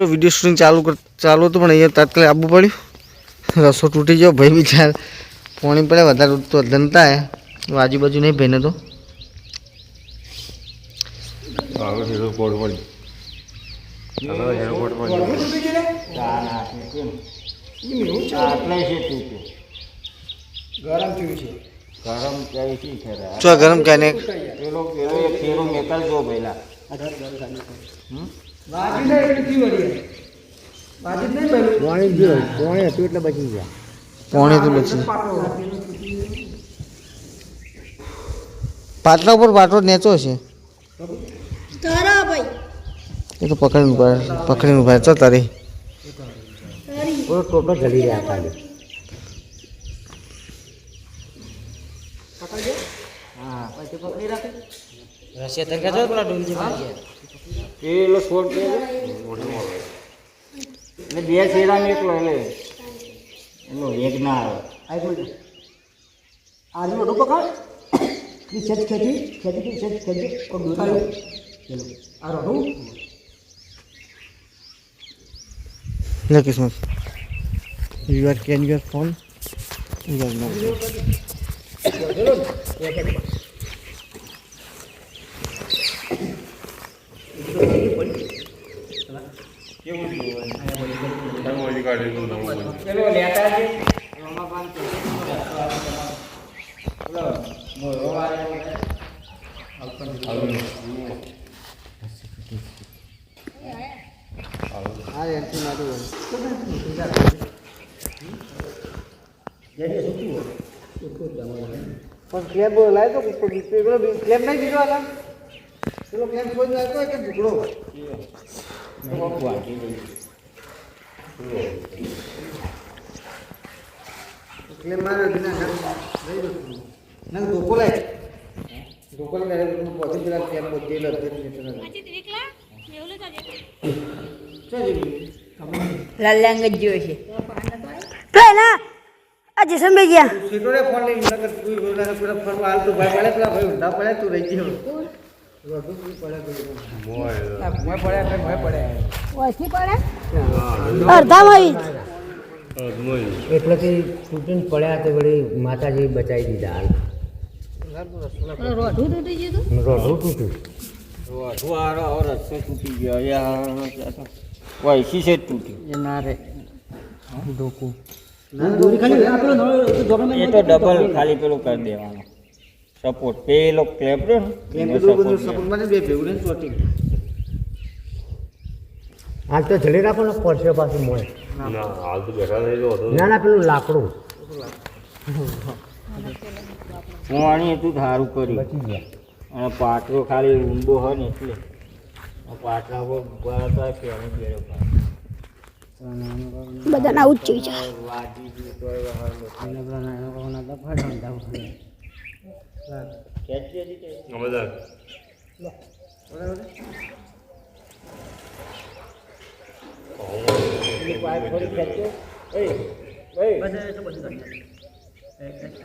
Video shooting ચાલુ ચાલુ હતું પણ અહીંયા તાત્કાલિક આવવું પડ્યું. રસો તૂટી ગયો. ભાઈ બિચાર પાણી પડે વધારે તો ધનતા હે. આજુબાજુ નહીં ભાઈને તો. ગરમ ગરમ પેલો પેલો એક ફેરો નીકળજો પહેલા. વાજી નહીં એટલે નહીં પેલું હતું એટલે બચી ગયા. પાણી તો બચી પાટલા ઉપર પાટલો નેચો છે. તારા ભાઈ. એ તો પકડીને ઊભા પકડીને ઊભા ચો તારી. પૂરો ટોટો જડી રહ્યા ખાલી હા પછી પકડી રાખે. પેલો છોડ કે એટલે બે શેરા એકલો એટલે એનો વેગ ના આવે. આજુ મોટું પકડની છેદ ખેતી ખેતી છેદ ખેતી કો દૂર ચલો. આ રહો લે કિસ્મત. You are can your phone you are નો નવી ગાડી નું નવું બન્યું. પેલો લેતા છે એમાં પણ પેલો મોરો વાળો પેલો પેલો ક્લેમ કોઈ લાવ્યો કે ઢુકડો એટલે લઈ દો ના ધોકો લાય. ધોકો લાય પોતે પેલા ક્લેમ બોધી લે લાલ્યાંગ જ જોયો છે. તો એના આ ગયા. સીટો રે ફોન લઈ તું બોલા ફરવા હાલ તો ભાઈ પડે પેલા ભાઈ ઊંધા પડે તું રહી ગયો. પડ્યા તે વળી માતાજી બચાવી દીધા હાલ રોઢું તૂટી રસ્તો તૂટી ગયો વૈસી છે તૂટ્યું એ ના રે ડબલ ખાલી પેલું કરી દેવાનો. સપોર્ટ પેલો ક્લેપ રહ્યો ને કેમ બધું સપોર્ટમાં બે ભેગું ને ચોટી હાલ તો જડી રાખો ને પડશે પાછું મોય. ના હાલ તો બેઠા ના ના પેલું લાકડું. પોણી હતું સારું કર્યું. બચી ગયા. અને પાટલો ખાલી ઊંડો હોય ને એટલે. આ પાટલા પર ઊભા હતા પેલો બેડો બધાને આવું જ જોઈ છે વાજી ગયું તોય વહાલ ખેંચી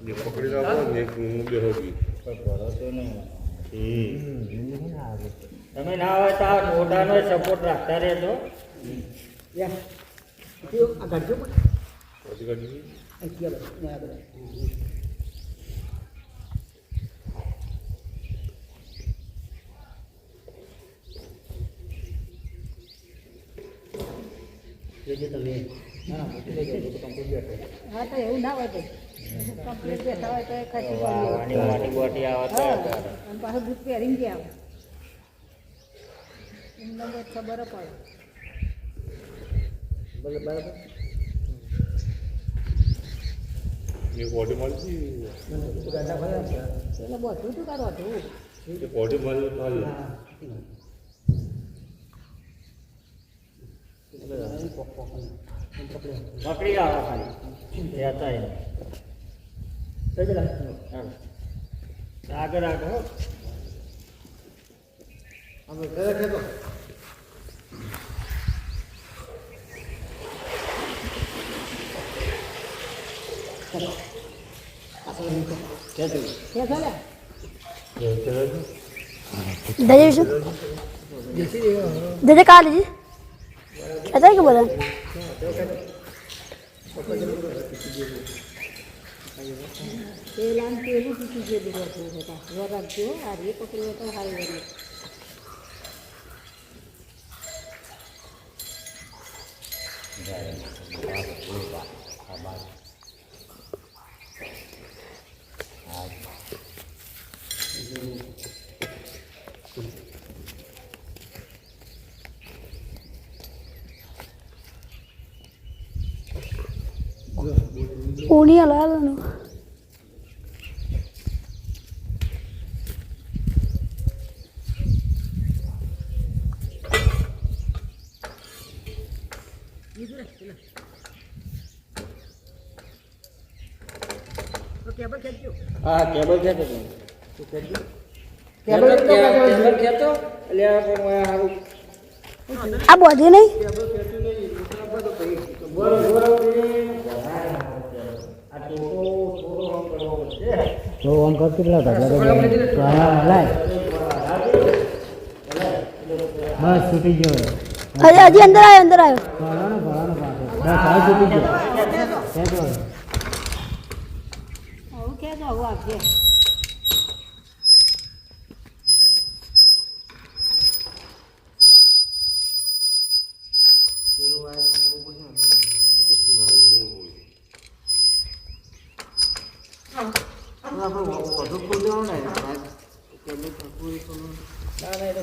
જે પકડી રાખો ને એક હું નહીં હમ. તમે ના હોય તો આ મોઢાનો સપોર્ટ રાખતા રહેજો. બધું. હા તો એવું ના હોય તો કમ્પ્લીટ બેઠા તો એ ખસી વાવાની મોટી બોટી આવે તો અને પાછું બૂટ પહેરીને પડે બરાબર. તું કરો હતું બોડી મળી ખાલી લેતા એને. હાલો. આગળ આગળ હો. દજે દજે કા લીધી અત્યારે કે બોલે પેલા પેલું તૂટી ગયેલું હતું હતા વરાપજો આ રે પકડ્યો તો હારી વળી ઊની હલાવવાનું હા કેબલ ખેંચો તમે. કેબલ કેબલ કેતો એટલે આ પણ આ હારું આ બોધી નહીં? તો આમ કર કેટલા ઢગલા લાય. બસ છૂટી ગયો. હજી હજી અંદર આવ્યો અંદર આવ્યો. ભરાનો ભરાનો પાછો. બસ હવે છૂટી ગયો. ખેંચો આવું કે તો આવું આપજે ના ના એ તો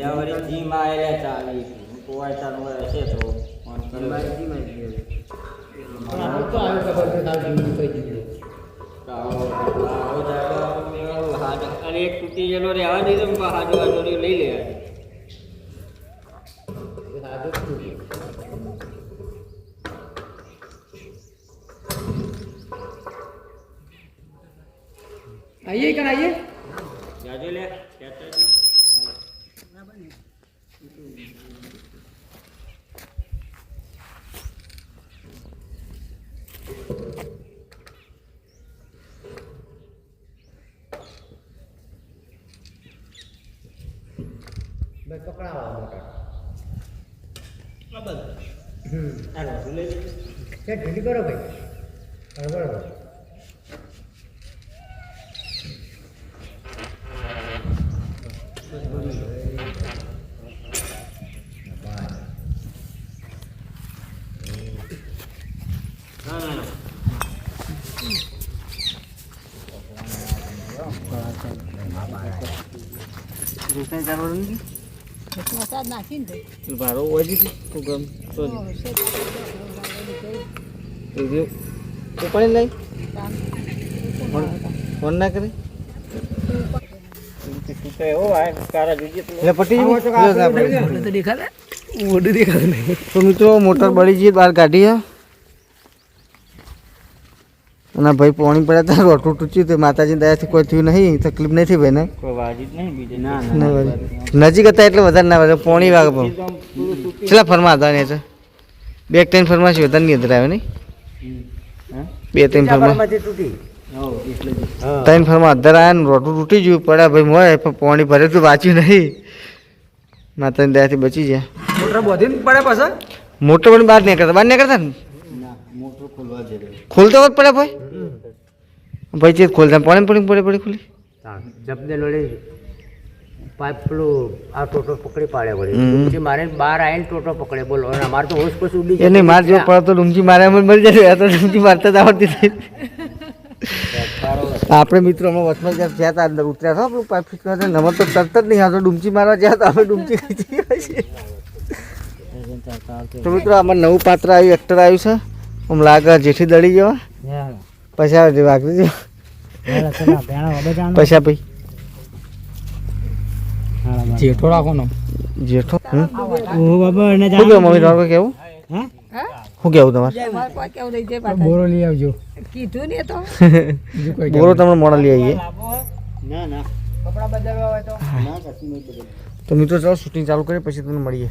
ગયા એરા વળી જીમ આયેલા ચાલી કોઈ ચાલુ હશે તો ફોન કરી અને એક તૂટી ગયેલો રહેવા નહીં તો હાજુ હાજુ લઈ લે આઈએ કણ આઈએ જાજો લે કહેતા જ. ભાઈ પકડાવો મોટા હમ રોટલું લઈ લે. ઢીલી કરો ભાઈ હા બરાબર ના ના ના નથી? વરસાદ નાખીને ભાઈ તું ભારો હતી? તું ગમ તો. ઉપાડી લઈ. ફોન ના કરે. તું તો મોટર કારા જોઈએ પેલો એટલે પટી ગયું? લ્યો સાહેબ. મને તો દેખાડે મોઢું દેખાડે નહીં તો મિત્રો મોટર બળી જઈ બહાર કાઢી અને ભાઈ પોણી પડ્યા હતા રોટું તૂટ્યું તો માતાજીની દયાથી કોઈ થયું નહીં તકલીફ નહીં થઈ ભાઈને. કોઈ વાજી જ નહીં બીજે ના ના ભાઈ. નજીક હતા એટલે વધારે ના વાગે પોણી વાગે પણ. કેટલા ફરમા હતા ને બે ત્રણ ફરમા છે વધારે નહીં અંદર આવે નહીં. બે ત્રણ ફરમા તૂટી. એટલે જ. ત્રણ ફરમા અધર આવ્યા ને રોટું તૂટી ગયું પડ્યા ભાઈ મોય પણ પોણી ભરે તો વાંચ્યું નહીં. માતાની દયાથી બચી ગયા. પડે પાછા? મોટો પણ બહાર નીકળતા બહાર નીકળતા ને? ના મોટર ખોલવા દે ખોલતો વખત પડ્યા ભાઈ? ભાઈ જે ખોલતા પડે પડી પડે પડી ખુલી. જપને લડે. પાઇપ પેલું આ ટોટો પકડી પાડે વળી. પછી મારે બહાર આવીને ટોટો પકડે. બોલો અને અમારે તો હોશ પછી ઉડી જાય નહીં માર જો પડે તો ડુમકી મારે એમ મરી જાય તો ડુમકી મારતા જ આવડતી થઈ આપણે મિત્રો અમે વચમાં જ્યાં જ્યાં હતા અંદર ઉતર્યા હતા આપણું પાઇપ ફીટ કરતા નમર તો તરત જ નહીં આવતો. ડુમકી મારવા જ્યાં તો આપણે ડુમકી ખીચી હોય છીએ. તો મિત્રો આમાં નવું પાત્ર આવ્યું એક્ટર આવ્યું છે. આમ લાગે જેઠી દળી જવા. પછી આવે છે વાગરી જેવા પછી આ ભાઈ. જેઠો રાખો જેઠો? ઓ બાબા એને શું કેવું મમ્મી તમારે કેવું શું કેવું તમારે? બોરો લઈ આવજો. કીધું ને તો. બોરો તમને મોડા લઈ આવીએ. ના ના. કપડા બદલવા હોય તો. તો મિત્રો ચાલો શૂટિંગ ચાલુ કરીએ પછી તમને મળીએ.